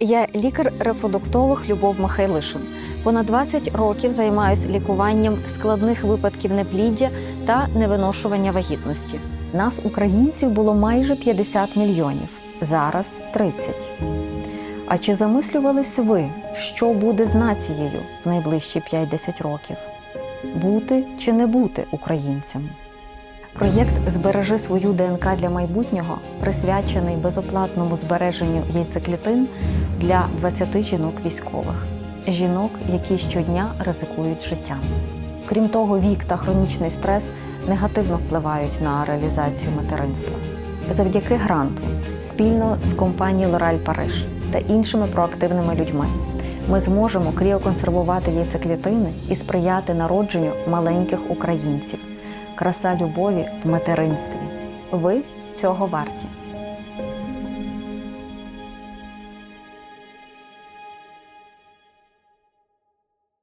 Я лікар-репродуктолог Любов Михайлишин. Понад 20 років займаюся лікуванням складних випадків непліддя та невиношування вагітності. Нас, українців, було майже 50 мільйонів, зараз 30. А чи замислювались ви, що буде з нацією в найближчі 5-10 років? Бути чи не бути українцем? Проєкт Збережи свою ДНК для майбутнього присвячений безоплатному збереженню яйцеклітин для 20 жінок військових, жінок, які щодня ризикують життям. Крім того, вік та хронічний стрес негативно впливають на реалізацію материнства. Завдяки гранту, спільно з компанією Лораль Париж та іншими проактивними людьми, ми зможемо кріоконсервувати яйцеклітини і сприяти народженню маленьких українців краса любові в материнстві. Ви цього варті.